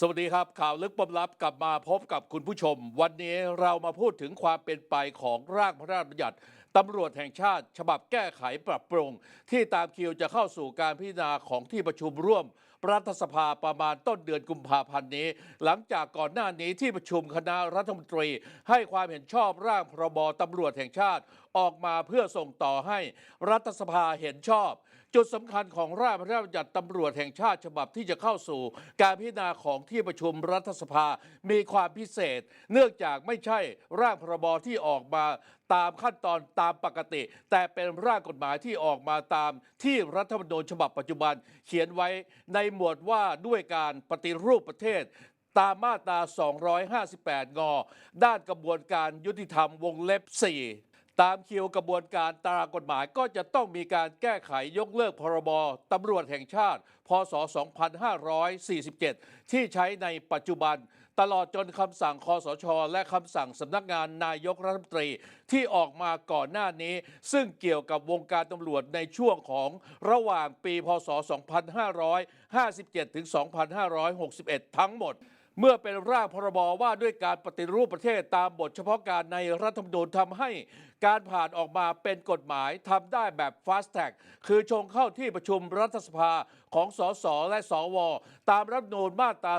สวัสดีครับ ข่าวลึกปมลับกลับมาพบกับคุณผู้ชม วันนี้เรามาพูดถึงความเป็นไปของร่างพระราชบัญญัติตำรวจแห่งชาติ ฉบับแก้ไขปรับปรุง ที่ตามคิวจะเข้าสู่การพิจารณาของที่ประชุมร่วม รัฐสภาประมาณต้นเดือนกุมภาพันธ์นี้ หลังจากก่อนหน้านี้ที่ประชุมคณะรัฐมนตรี ให้ความเห็นชอบร่างพรบตำรวจแห่งชาติออกมาเพื่อส่งต่อให้รัฐสภาเห็นชอบ จุดสำคัญของร่างพระราชบัญญัติตำรวจแห่งชาติฉบับที่จะเข้าสู่ การพิจารณาของที่ประชุมรัฐสภามีความพิเศษ เนื่องจากไม่ใช่ร่างพรบที่ออกมาตามขั้นตอนตามปกติ แต่เป็นร่างกฎหมายที่ออกมาตามที่รัฐธรรมนูญฉบับปัจจุบัน เขียนไว้ในหมวดว่าด้วยการปฏิรูปประเทศ ตามมาตรา 258 ง ด้านกระบวนการยุติธรรมวงเล็บ 4ตามคิวกระบวนการตารางกฎหมายก็จะต้องมีการแก้ไขยกเลิกพรบตำรวจแห่งชาติ พศ 2547 ที่ใช้ในปัจจุบัน ตลอดจนคำสั่งคอสช และคำสั่งสำนักงานนายกรัฐมนตรีที่ออกมาก่อนหน้านี้ ซึ่งเกี่ยวกับวงการตำรวจในช่วงของระหว่างปีพศ 2557 ถึง 2561 ทั้งหมด เมื่อเป็นร่างพรบว่าด้วยการปฏิรูปประเทศตามบทเฉพาะการในรัฐธรรมนูญทำให้การผ่านออกมาเป็นกฎหมายทำได้แบบ fast track คือชงเข้าที่ประชุมรัฐสภาของสสและสว ตามรัฐธรรมนูญมาตรา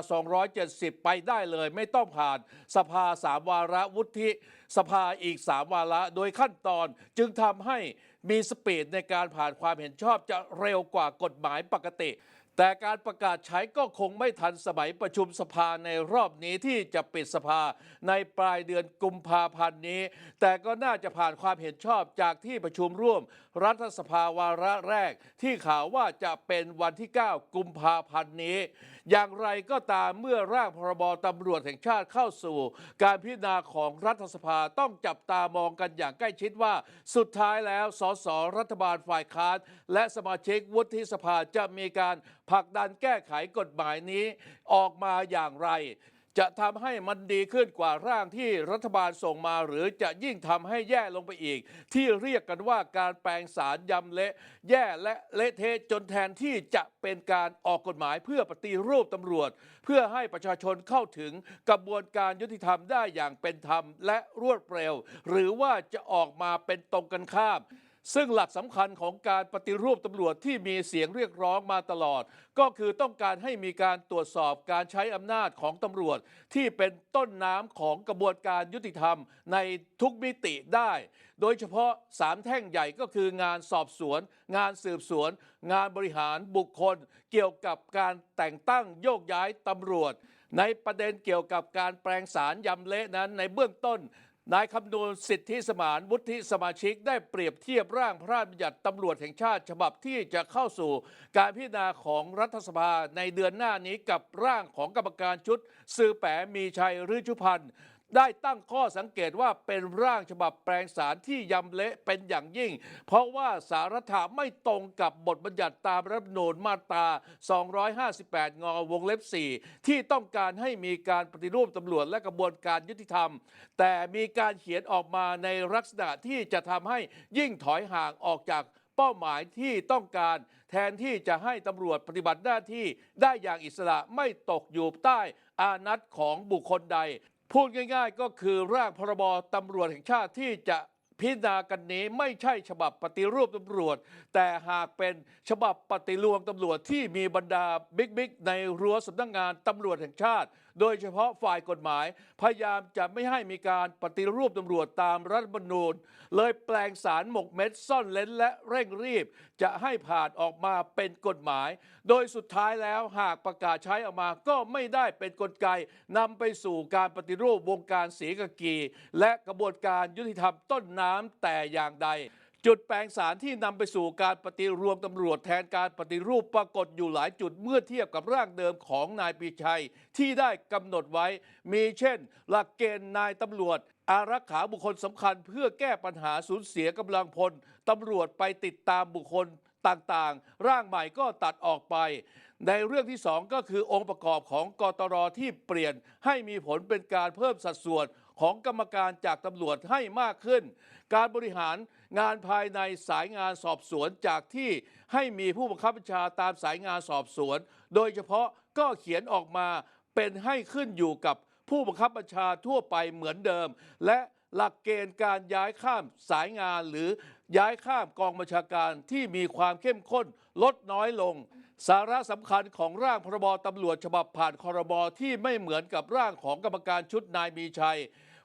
270 ไปได้เลยไม่ต้องผ่านสภาสามวาระวุฒิสภาอีก3วาระโดยขั้นตอนจึงทำให้มีสปีดในการผ่านความเห็นชอบจะเร็วกว่ากฎหมายปกติ แต่การประกาศใช้ก็คงไม่ทันสมัยประชุมสภาในรอบนี้ที่จะปิดสภาในปลายเดือนกุมภาพันธ์นี้ แต่ก็น่าจะผ่านความเห็นชอบจากที่ประชุมร่วม รัฐสภาวาระแรก ที่ข่าวว่าจะเป็นวันที่ 9 กุมภาพันธ์นี้ อย่างไรก็ตามเมื่อร่างพรบตำรวจแห่งชาติเข้าสู่ การพิจารณาของรัฐสภาต้องจับตามองกันอย่างใกล้ชิดว่า สุดท้ายแล้วสสรัฐบาลฝ่ายค้านและสมาชิกวุฒิสภาจะมีการผลักดันแก้ไขกฎหมายนี้ออกมาอย่างไร จะทำให้มันดีขึ้นกว่าร่างที่รัฐบาลส่งมา หรือจะยิ่งทำให้แย่ลงไปอีก ที่เรียกกันว่าการแปลงสารยำเละ แย่และเละเทะจนแทนที่จะเป็นการออกกฎหมายเพื่อปฏิรูปตำรวจ เพื่อให้ประชาชนเข้าถึงกระบวนการยุติธรรมได้อย่างเป็นธรรมและรวดเร็ว หรือว่าจะออกมาเป็นตรงกันข้าม ซึ่งหลักสำคัญของการปฏิรูปตำรวจที่มีเสียงเรียกร้องมาตลอด ก็คือต้องการให้มีการตรวจสอบการใช้อำนาจของตำรวจ ที่เป็นต้นน้ำของกระบวนการยุติธรรมในทุกมิติได้ โดยเฉพาะสามแท่งใหญ่ก็คืองานสอบสวน งานสืบสวน งานบริหารบุคคล เกี่ยวกับการแต่งตั้งโยกย้ายตำรวจ ในประเด็นเกี่ยวกับการแปลงสารยำเละนั้นในเบื้องต้นนายคำนวณสิทธิสมานวุฒิสมาชิกได้เปรียบเทียบร่างพระราชบัญญัติตำรวจแห่งชาติฉบับที่จะเข้าสู่การพิจารณาของรัฐสภาในเดือนหน้านี้กับร่างของกรรมการชุดซือแปมีชัยฤชุพันธ์ ได้ตั้งข้อสังเกตว่าเป็นร่างฉบับแปลงสารที่ยำเละเป็นอย่างยิ่ง เพราะว่าสารัฐะไม่ตรงกับบทบัญญัติตามรัฐธรรมนูญมาตรา 258 งวงเล็บ 4 ที่ต้องการให้มีการปฏิรูปตำรวจและกระบวนการยุติธรรม แต่มีการเขียนออกมาในลักษณะที่จะทำให้ยิ่งถอยห่างออกจากเป้าหมายที่ต้องการแทนที่จะให้ตำรวจปฏิบัติหน้าที่ได้อย่างอิสระไม่ตกอยู่ใต้อานัตของบุคคลใด พูดง่ายๆ ก็คือร่างพรบตำรวจแห่งชาติที่จะ พิจารณากันนี้ไม่ใช่ฉบับปฏิรูปตำรวจ แต่หากเป็นฉบับปฏิรูปตำรวจที่มีบรรดาบิ๊กๆในรั้วสำนักงานตำรวจแห่งชาติ โดยเฉพาะฝ่ายกฎหมาย พยายามจะไม่ให้มีการปฏิรูปตำรวจตามรัฐธรรมนูญ เลยแปลงสารหมกเม็ดซ่อนเล้นและเร่งรีบ จะให้ผ่านออกมาเป็นกฎหมาย โดยสุดท้ายแล้วหากประกาศใช้ออกมาก็ไม่ได้เป็นกลไกนำไปสู่การปฏิรูปวงการศรีกากี และกระบวนการยุติธรรมต้นน้ำแต่อย่างใด จุดแปลงสารที่นำไปสู่การปฏิรวมตำรวจแทนการปฏิรูปปรากฏอยู่หลายจุดเมื่อเทียบกับร่างเดิมของนายปีชัย ที่ได้กำหนดไว้ มีเช่น หลักเกณฑ์นายตำรวจ อารักขาบุคคลสำคัญเพื่อแก้ปัญหาสูญเสียกำลังพลตำรวจไปติดตามบุคคลต่างๆ ร่างใหม่ก็ตัดออกไป ในเรื่องที่สองก็คือองค์ประกอบของกตรที่เปลี่ยนให้มีผลเป็นการเพิ่มสัดส่วน ของกรรมการจากตำรวจให้มากขึ้น การบริหารงานภายในสายงานสอบสวนจากที่ให้มีผู้บังคับบัญชาตามสายงานสอบสวน โดยเฉพาะก็เขียนออกมาเป็นให้ขึ้นอยู่กับผู้บังคับบัญชาทั่วไปเหมือนเดิม และหลักเกณฑ์การย้ายข้ามสายงานหรือย้ายข้ามกองบัญชาการที่มีความเข้มข้นลดน้อยลง สาระสำคัญของร่างพรบตำรวจฉบับผ่านคอรบที่ไม่เหมือนกับร่างของกรรมการชุดนายมีชัย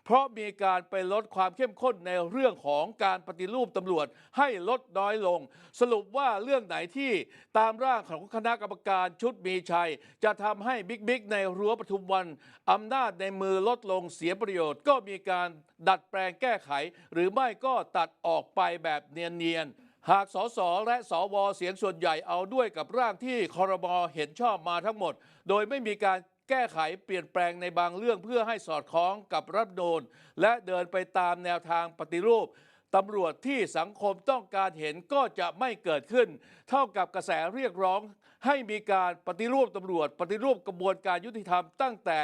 เพราะมีการไปลดความเข้มข้นในเรื่องของการปฏิรูปตำรวจให้ลดน้อยลง สรุปว่าเรื่องไหนที่ตามร่างของคณะกรรมการชุดมีชัย จะทำให้บิ๊กบิ๊กในรั้วปทุมวันอำนาจในมือลดลงเสียประโยชน์ ก็มีการดัดแปลงแก้ไข หรือไม่ก็ตัดออกไปแบบเนียนๆหากสสและสวเสียงส่วนใหญ่เอาด้วยกับร่างที่คอรมอเห็นชอบมาทั้งหมด โดยไม่มีการ แก้ไขเปลี่ยนแปลงในบางเรื่องเพื่อให้สอดคล้องกับรัฐธรรมนูญและเดินไปตามแนวทางปฏิรูปตำรวจที่สังคมต้องการเห็นก็จะไม่เกิดขึ้น เท่ากับกระแสเรียกร้อง ให้มีการปฏิรูปตำรวจ ปฏิรูปกระบวนการยุติธรรมตั้งแต่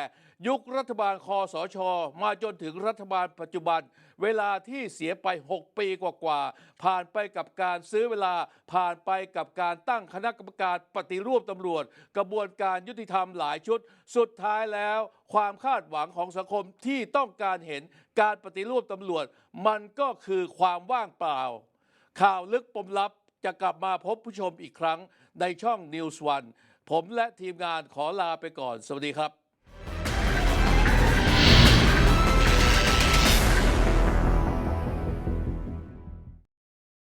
ยุครัฐบาลคอสช มาจนถึงรัฐบาลปัจจุบัน เวลาที่เสียไป 6 ปีกว่าๆผ่านไปกับการซื้อเวลาผ่านไปกับการตั้งคณะกรรมการปฏิรูปตำรวจ กระบวนการยุติธรรมหลายชุด สุดท้ายแล้ว ความคาดหวังของสังคมที่ต้องการเห็นการปฏิรูปตำรวจ มันก็คือความว่างเปล่า ข่าวลึกปมลับ จะกลับมาพบผู้ชมอีกครั้งในช่อง News One ผมและทีมงานขอลาไปก่อน สวัสดีครับ